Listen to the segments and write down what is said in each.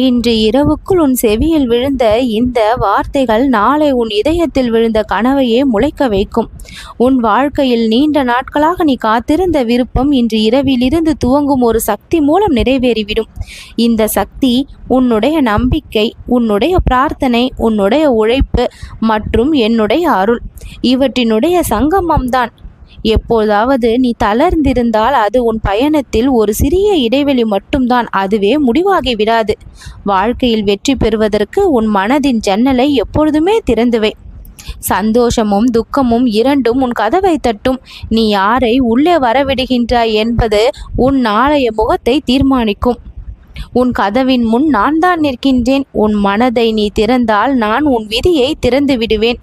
இன்று இரவுக்குள் உன் செவியில் விழுந்த இந்த வார்த்தைகள் நாளை உன் இதயத்தில் விழுந்த கனவையே முளைக்க வைக்கும். உன் வாழ்க்கையில் நீண்ட நாட்களாக நீ காத்திருந்த விருப்பம் இன்று இரவிலிருந்து துவங்கும் ஒரு சக்தி மூலம் நிறைவேறிவிடும். இந்த சக்தி உன்னுடைய நம்பிக்கை உன்னுடைய பிரார்த்தனை உன்னுடைய உழைப்பு மற்றும் என்னுடைய அருள். இவற்றினுடைய சங்கமம்தான் எப்போதாவது நீ தளர்ந்திருந்தால் அது உன் பயணத்தில் ஒரு சிறிய இடைவெளி மட்டும்தான் அதுவே முடிவாகி விடாது. வாழ்க்கையில் வெற்றி பெறுவதற்கு உன் மனதின் ஜன்னலை எப்பொழுதுமே திறந்துவை சந்தோஷமும் துக்கமும் இரண்டும் உன் கதவை தட்டும். நீ யாரை உள்ளே வரவிடுகின்றாய் என்பது உன் நாளைய முகத்தை தீர்மானிக்கும். உன் கதவின் முன் நான் தான் நிற்கின்றேன். உன் மனதை நீ திறந்தால் நான் உன் விதியை திறந்து விடுவேன்.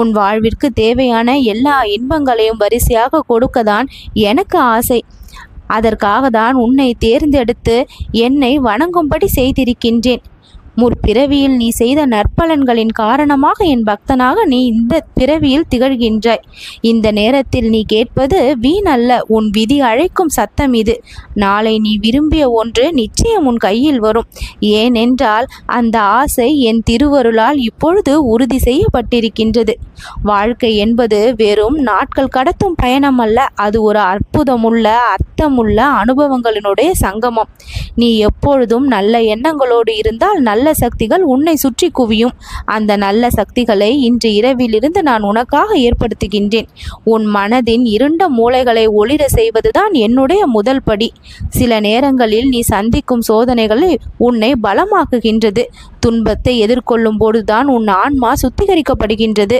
உன் வாழ்விற்கு தேவையான எல்லா இன்பங்களையும் வரிசையாக கொடுக்கதான் எனக்கு ஆசை. அதற்காக தான் உன்னை தேர்ந்தெடுத்து என்னை வணங்கும்படி செய்திருக்கின்றேன். முற்பிறவியில் நீ செய்த நற்பலன்களின் காரணமாக என் பக்தனாக நீ இந்த பிறவியில் திகழ்கின்றாய். இந்த நேரத்தில் நீ கேட்பது வீணல்ல உன் விதி அழைக்கும் சத்தம் இது. நாளை நீ விரும்பிய ஒன்று நிச்சயம் உன் கையில் வரும். ஏனென்றால் அந்த ஆசை என் திருவருளால் இப்பொழுது உறுதி செய்யப்பட்டிருக்கின்றது. வாழ்க்கை என்பது வெறும் நாட்கள் கடத்தும் பயணம் அல்ல அது ஒரு அற்புதமுள்ள அர்த்தமுள்ள அனுபவங்களினுடைய சங்கமம். நீ எப்பொழுதும் நல்ல எண்ணங்களோடு இருந்தால் நல்ல நல்ல சக்திகள் உன்னை சுற்றி குவியும். அந்த நல்ல சக்திகளை இன்று இரவிலிருந்து நான் உனக்காக ஏற்படுத்துகின்றேன். உன் மனதின் இருண்ட மூளைகளை ஒளிர செய்வதுதான் என்னுடைய முதல் படி. சில நேரங்களில் நீ சந்திக்கும் சோதனைகளை உன்னை பலமாக்குகின்றது. துன்பத்தை எதிர்கொள்ளும் போதுதான் உன் ஆன்மா சுத்திகரிக்கப்படுகின்றது.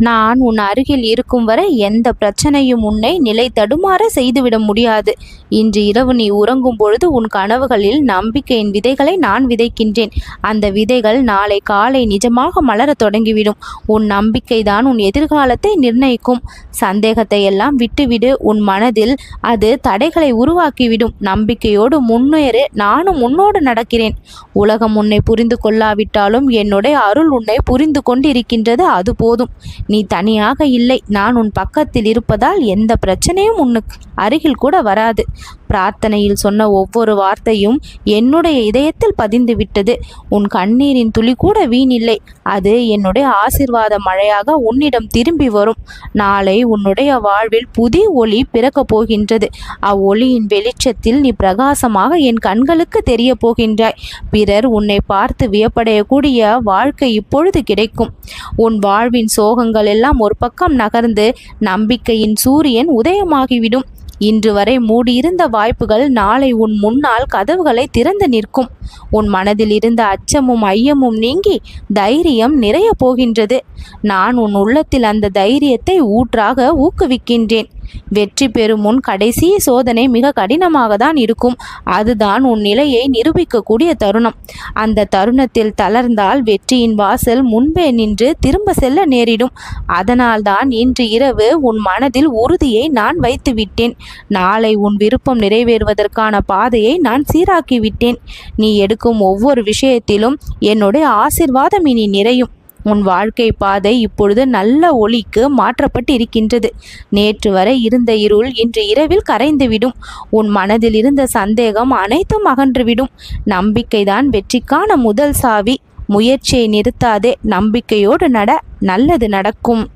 நான் உன் அருகில் இருக்கும் வரை எந்த பிரச்சனையும் உன்னை நிலை தடுமாற செய்துவிட முடியாது. இன்று இரவு நீ உறங்கும் பொழுது உன் கனவுகளில் நம்பிக்கையின் விதைகளை நான் விதைக்கின்றேன். அந்த விதைகள் நாளை காலை நிஜமாக மலரத் தொடங்கிவிடும். உன் நம்பிக்கை தான் உன் எதிர்காலத்தை நிர்ணயிக்கும். சந்தேகத்தை எல்லாம் விட்டுவிடு. உன் மனதில் அது தடைகளை உருவாக்கிவிடும். நம்பிக்கையோடு முன்னேறு. நானும் உன்னோடு நடக்கிறேன். உலகம் உன்னை புரிந்து கொள்ளாவிட்டாலும் என்னுடைய அருள் உன்னை புரிந்து கொண்டிருக்கின்றது. அது போதும். நீ தனியாக இல்லை. நான் உன் பக்கத்தில் இருப்பதால் எந்த பிரச்சனையும் உன்னுக்கு அருகில் கூட வராது. பிரார்த்தனையில் சொன்ன ஒவ்வொரு வார்த்தையும் என்னுடைய இதயத்தில் பதிந்து விட்டது. உன் கண்ணீரின் துளி கூட வீணில்லை. அது என்னுடைய ஆசிர்வாத மழையாக உன்னிடம் திரும்பி வரும். நாளை உன்னுடைய வாழ்வில் புதிய ஒளி பிறக்கப் போகின்றது. அவ்வொளியின் வெளிச்சத்தில் நீ பிரகாசமாக என் கண்களுக்கு தெரிய போகின்றாய். பிறர் உன்னை பார்த்து வியப்படையக்கூடிய வாழ்க்கை இப்பொழுது கிடைக்கும். உன் வாழ்வின் சோகங்கள் எல்லாம் ஒரு பக்கம் நகர்ந்து நம்பிக்கையின் சூரியன் உதயமாகிவிடும். இன்று வரை மூடியிருந்த வாய்ப்புகள் நாளை உன் முன்னால் கதவுகளை திறந்து நிற்கும். உன் மனதில் இருந்த அச்சமும் ஐயமும் நீங்கி தைரியம் நிறைய போகின்றது. நான் உன் உள்ளத்தில் அந்த தைரியத்தை ஊற்றாக ஊக்குவிக்கின்றேன். வெற்றி பெறும் முன் கடைசி சோதனை மிக கடினமாக தான் இருக்கும். அதுதான் உன் நிலையை நிரூபிக்கக்கூடிய தருணம். அந்த தருணத்தில் தளர்ந்தால் வெற்றியின் வாசல் முன்பே நின்று திரும்ப செல்ல நேரிடும். அதனால்தான் இன்று இரவு உன் மனதில் உறுதியை நான் வைத்து விட்டேன் நாளை உன் விருப்பம் நிறைவேறுவதற்கான பாதையை நான் சீராக்கிவிட்டேன். நீ எடுக்கும் ஒவ்வொரு விஷயத்திலும் என்னுடைய ஆசிர்வாதம் இனி நிறையும். உன் வாழ்க்கை பாதை இப்பொழுது நல்ல ஒளிக்கு மாற்றப்பட்டு இருக்கின்றது நேற்று வரை இருந்த இருள் இன்று இரவில் கரைந்துவிடும். உன் மனதில் இருந்த சந்தேகம் அனைத்தும் அகன்றுவிடும். நம்பிக்கைதான் வெற்றிக்கான முதல் சாவி. முயற்சியை நிறுத்தாதே. நம்பிக்கையோடு நட. நல்லது நடக்கும்.